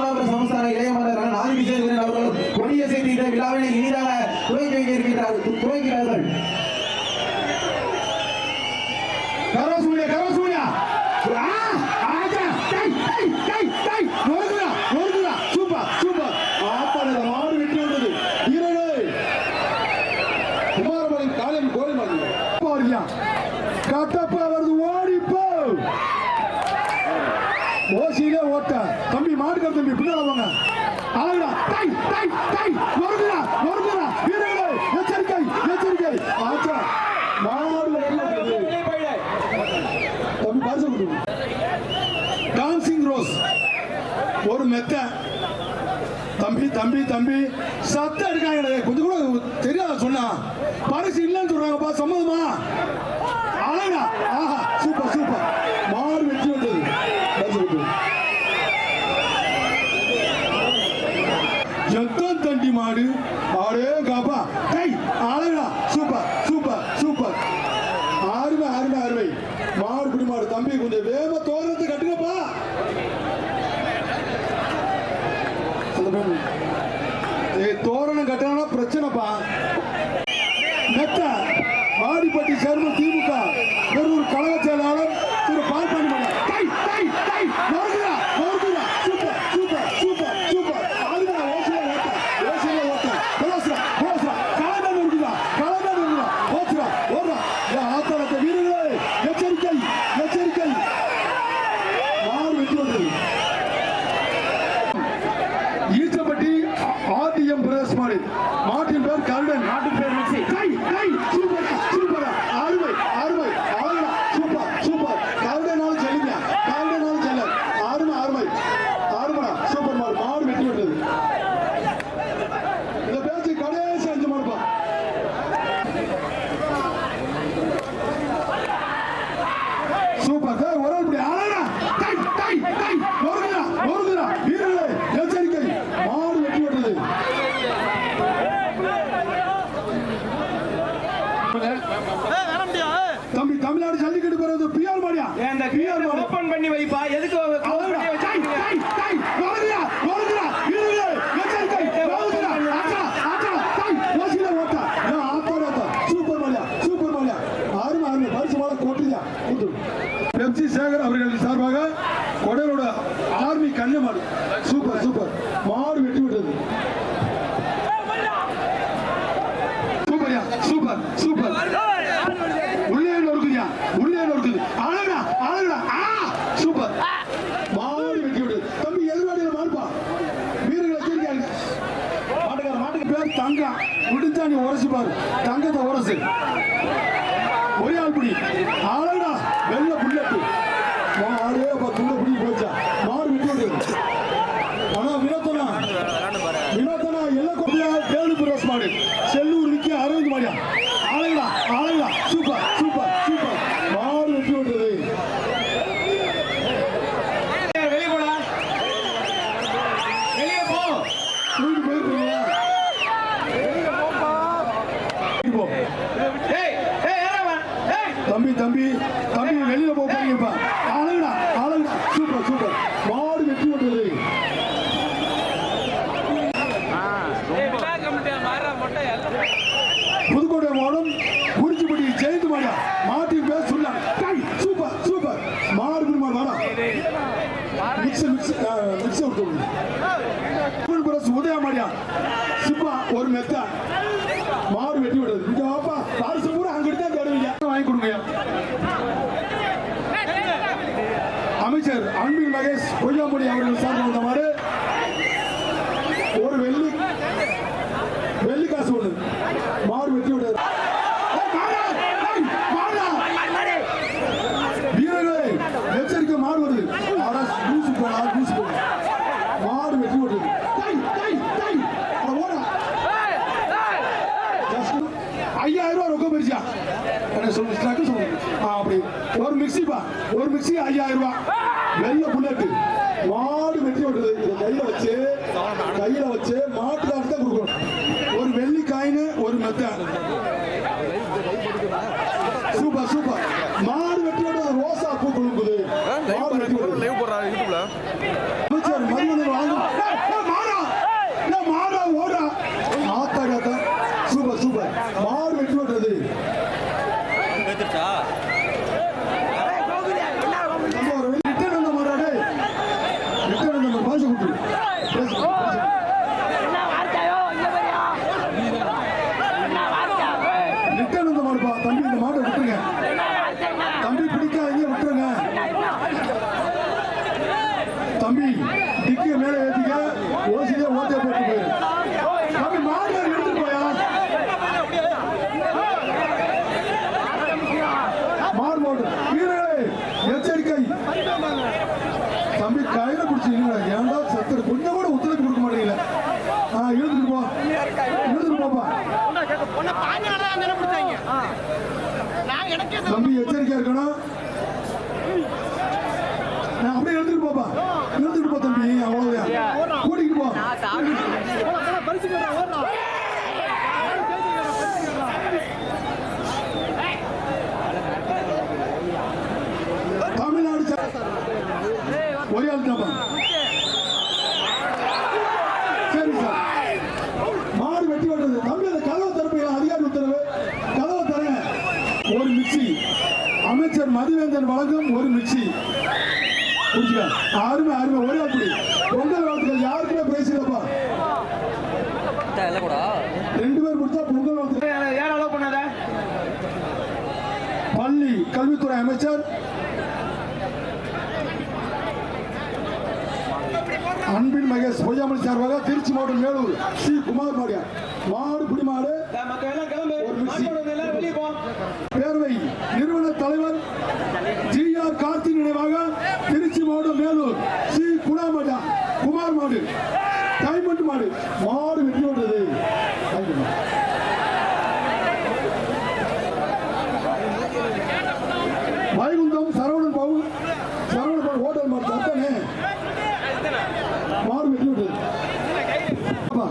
ராமநாதபுர சமஸ்தான இளைய மன்னர் நாதி விஜயன் அவர்கள் கொடிய செய்தியிட விழாவினை இனிதாக துவக்கி வைக்க இருக்கிறார்கள் துவக்கிறார்கள் தம்பி தம்பி. சத்தம் எடுக்காங்க கொஞ்சம் கூட தெரியாத சொன்னா. பரிசு இல்லைன்னு சொல்றாங்கப்பா சம்மதமா? அழகா. ஆஹா சூப்பர் சூப்பர். மாறு வெற்றி வந்தது. எத்தம் தண்டி மாடு? ஆடே காப்பா. கை அழகா. Super super super. அருமை அருமை அருமை மாடு குடி மாடு தம்பி கொஞ்சம் வேகத்தை ভালো முதுக மாடியா ஒரு மெத்த. மாறு வெட்டி விடுறது இந்த பாப்பா அரசு பூரா அங்கிட்டு தான் தேடுவீங்க. வாங்கி கொடுங்க அமைச்சர் அன்பின் மகேஷ் கொய்யாமொழி அவர்கள் சார் ஐயாயிரம் ரூபா ரொக்க பெருசா என்ன சொல்லுங்க சொல்லுங்க அப்படி. ஒரு மிக்சிப்பா ஒரு மிக்சி ஐயாயிரம் ரூபா. வெள்ள புல்லட் மாடு வெட்டி ஓட்டுறது இதை கையில வச்சு கையில வச்சு மாட்டுக்காரத்தை கொடுக்கணும். ஒரு வெள்ளி காயின் ஒரு மெத்தை. தானே பிடிச்சாங்க நான் எனக்கே தம்பி எச்சரிக்கையா இருக்கணும். நான் அப்படியே எடுத்துட்டு போப்பா. எடுத்துட்டு போ தம்பி அவ்வளவுதான். கூட்டிட்டு போ. பரிசு தமிழ்நாடு ஒரே ஆள் தான்ப்பா சரி சார் மாடு வெட்டி விடுறது தம்பி அந்த கதவை திறப்பீங்க அதிகாரி உத்தரவு கதவை தரங்க ஒரு மிக்சி அமைச்சர் மதிவேந்தன் வழங்கும் ஒரு மிக்சி. அருமை அருமை. ஒரே ஆள் பிடி பொங்கல் வாழ்த்துக்கள். யாருக்குமே இல்லப்பா ரெண்டு பேர் முடிச்சா பொங்கல் வாழ்த்துக்கள். யார் அலோவ் பண்ணாத? பள்ளி கல்வித்துறை அமைச்சர் அன்பின் மகேஷ் பொய்யாமணி சார்பாக திருச்சி மாவட்டம் மேலூர் சி குமார் மாடியா மாடு குடிமாடு ஒரு பேரவை நிறுவன தலைவர் ஜி ஆர் கார்த்தி நினைவாக திருச்சி மாவட்டம் மேலூர் சி குணாமடா குமார் மாடு டைமண்ட் மாடு மாடு வெற்றி விடுறது வைகுந்தம் சரவணன் பாபு சரவணன் பாபு ஹோட்டல் மாடு தத்தானே மாடு வெற்றி விடுறது அப்பா.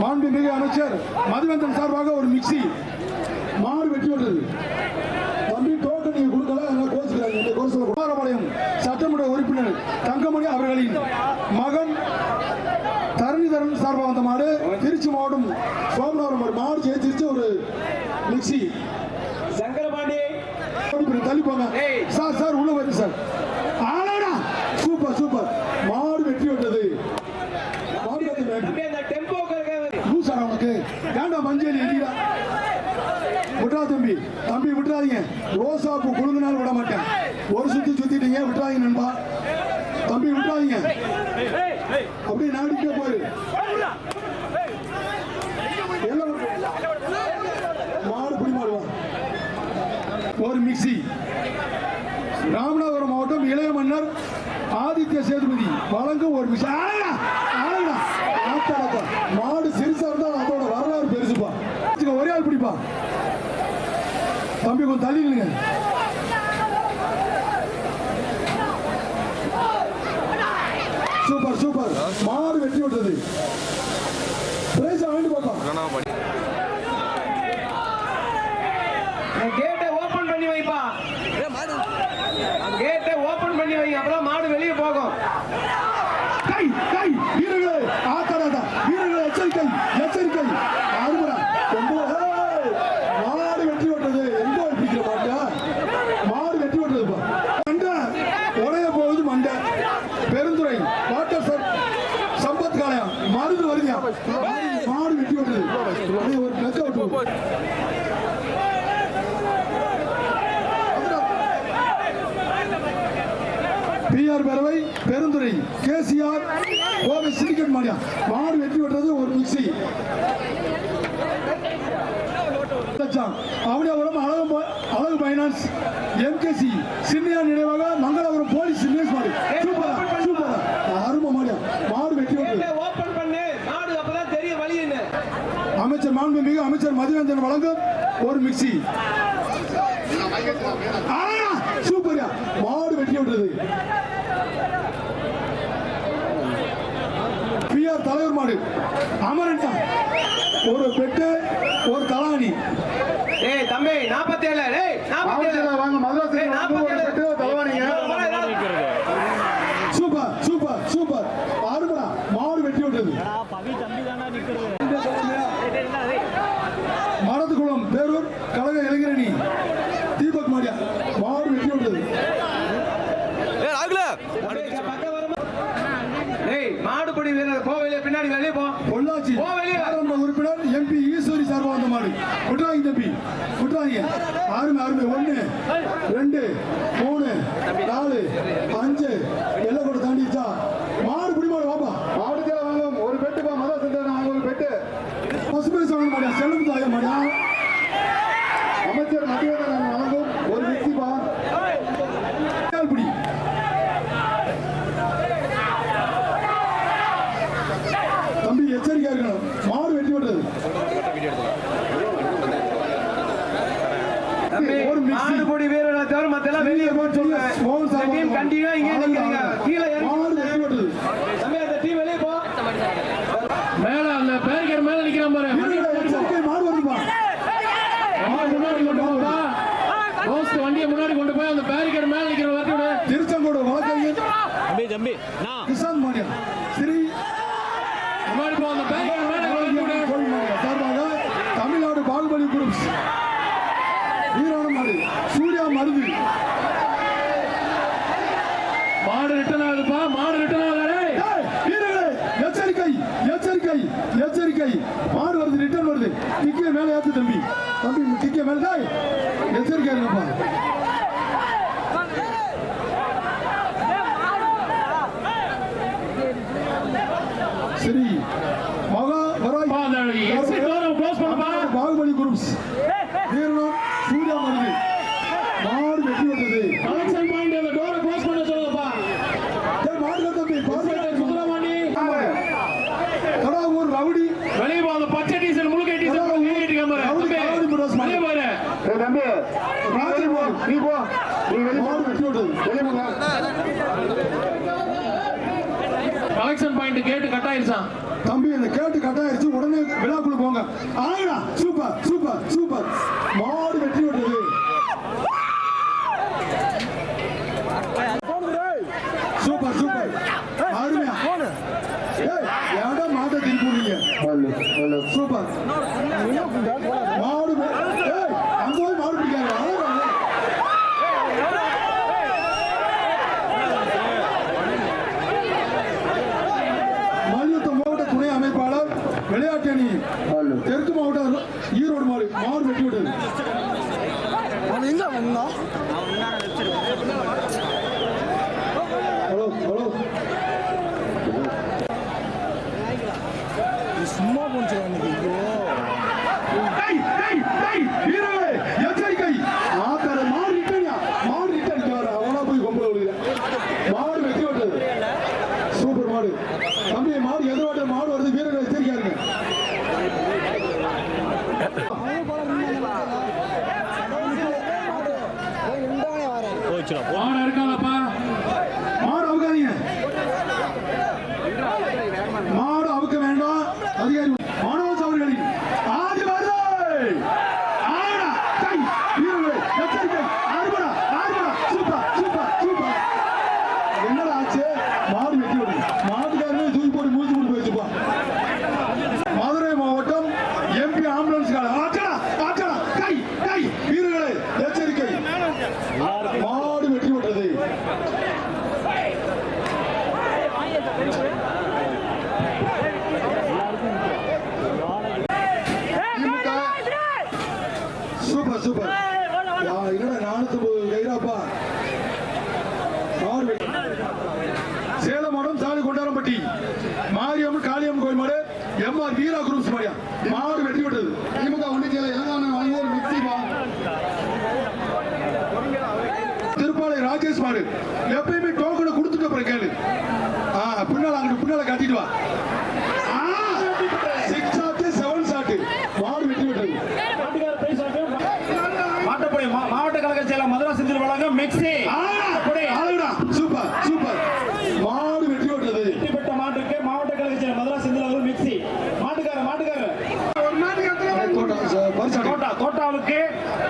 மாண்புமிகு அமைச்சர் மதுவந்தன் சார்பாக ஒரு மிக்சி. 力。对啊。தம்பி விட்டுறாதீங்க அப்படியே நாடிட்டே போயிரு. மாடு பிடி மாடுவா ஒரு மிக்ஸி ராமநாதபுரம் மாவட்டம் இளைய மன்னர் ஆதித்ய சேதுபதி வழங்கும் ஒரு. ஆத்தாடா. மாடு சிறுசா இருந்தா அதோட வரலாறு பெருசுப்பா. ஒரே ஆள் பிடிப்பா. தம்பி கொஞ்சம் தள்ளி நில்லுங்க சூப்பர் சூப்பர் மாடு வெட்டி விட்டது பிரைஸ் வாங்கிட்டு போப்பா கேட்டை ஓபன் பண்ணி வைப்பா கேட்டை ஓபன் பண்ணி வை அப்புறம் மாடு வெளியே போகும் கை கை வீரர்களே ஆத்தாடாதா வீரர்களே எச்சரிக்கை எச்சரிக்கை ஆறுமுறை ரொம்ப ஏய், மாடு வெற்றி விட்டது எங்க பிடிக்கிற மாட்டா மாடு வெற்றி விட்டதுப்பா மண்டை உடைய போகுது மண்டை பெருந்துறை வாட்டர் சர் சம்பத் காளையம் மருந்து வருதியா மாடு வெற்றி விட்டது அப்படியே ஒரு நெக்க விட்டு பிஆர் பேரவை பெருந்துறை கேசிஆர் கோவை சிண்டிகேட் மாடியா மாடு வெற்றி விட்டது ஒரு மிக்சி அவனியாபுரம் அழகு அழகு பைனான்ஸ் எம்கேசி சின்னியா நினைவாக மங்களபுரம் போலீஸ் நியூஸ் மாடு. சூப்பரா சூப்பரா. அருமை மாடியா மாடு வெற்றி விட்டது கேட்டை ஓபன் பண்ணு. மாடு அப்பதான் தெரியும் வழி என்ன அமைச்சர் மாண்புமிகு அமைச்சர் மதிவேந்தன் வழங்கும் ஒரு மிக்சி சூப்பர்யா. விட்டது பிஆர் தலைவர் மாடு. அமரன். ஒரு பெட்டு ஒரு தலானி ஏய் தம்பி நாற்பத்தி ஏழு வாங்க மதுராசி ஏய், நாற்பத்தி ஏழு தலவாணிங்க சூப்பர் சூப்பர் சூப்பர் அருமடா மாடு வெட்டி விட்டது மரத்துக்குளம் பேரூர் கழக இளைஞரணி தீபக் மாடியா மாடு வெட்டி விட்டது பக்கம் வரமா டேய் மாடுபிடி வீரர் போ வெளியே பின்னாடி வெளியே போ. பொள்ளாச்சி போ வெளியே. பாராளுமன்ற உறுப்பினர் எம்பி ஈஸ்வரி சார்பா வந்த மாடு. விட்டுறாங்க தம்பி விட்டுறாங்க அருமை அருமை ஒண்ணு ரெண்டு மூணு நாலு அஞ்சு தம்பி ஆறு கோடி வீரர்களை தவிர மத்தெல்லாம் வெளியே போன்னு சொல்லுங்க கண்டிப்பா இங்கே நிக்கிறீங்க. கீழே இறங்கி மேலே ஏற்று தம்பி. தம்பி டிக்கே மேலே தாய் எச்சரிக்கை இருங்கப்பா. சரி. மகா வராய். Baahubali groups. Point gate cut ஆயிருச்சான் தம்பி இந்த கேட்டு கட் ஆயிருச்சு. உடனே விழாக்குள்ள போங்க. ஆயிடா சூப்பர் சூப்பர் சூப்பர். மாடு வெற்றி மாறு வெட்டி அவன் எங்க வந்தான்? மாறி ஹீரோ குரூப்ஸ் மாதிரியா? மாவட்டம் வெற்றி பெற்றது. திமுக ஒன்றிய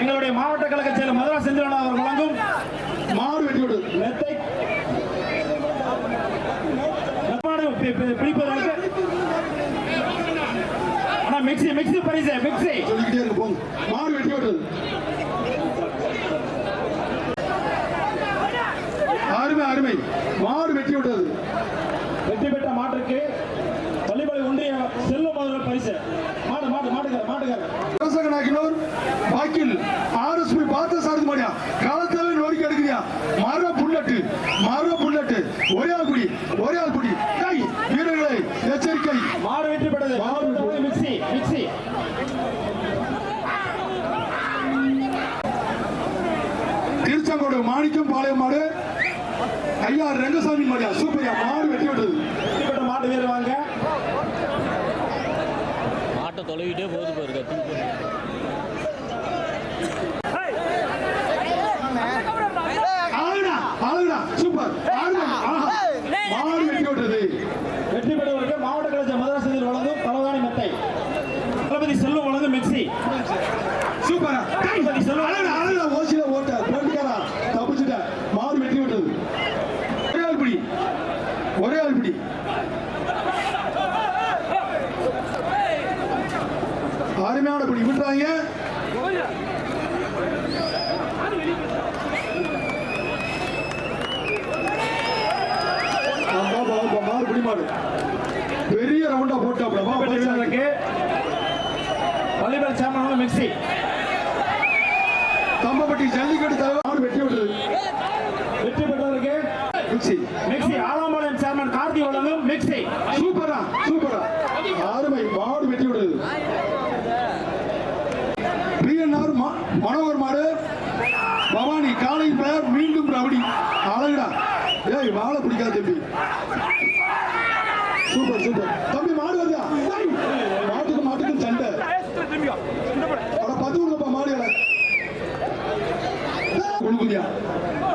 எங்களுடைய மாவட்ட கழக செயலர் மதுரா செந்திலன் அவர் வழங்கும் மாறுவெட்டியோடு மெத்தை பிடிப்பதற்கு. ஆனா மிக்சி மிக்சி பரிசு மிக்சி சொல்லிக்கிட்டே இருப்போம் மாறு வெட்டியோடு. அருமை அருமை. மாறு வெற்றி விட்டது வெற்றி பெற்ற மாட்டுக்கு பள்ளிப்படை ஒன்றிய செல்லும் பரிசு. மாடு மாடு மாட்டுக்கார மாட்டுக்கார விவசாயம் மாணிக்கம் பாளையம் மாடு ஐயா ரங்கசாமி மாடியா சூப்பரியா மாடு வெட்டி விட்டது வெட்டிப்பட்ட மாட்டு வீரர் வாங்க. மாட்டை தொலைவிட்டே போகுது பாருங்க வம்சி கம்பப்பட்டி ஜல்லிக்கட்டு தலைவர். வெற்றி பெற்றது. வெற்றி பெற்றவருக்கு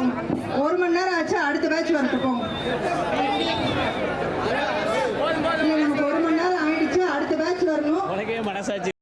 இருக்கும். ஒரு மணி நேரம் ஆச்சு அடுத்த பேட்ச் வரத்துக்கும் ஒரு மணி நேரம் ஆயிடுச்சு அடுத்த பேட்ச் வரணும்.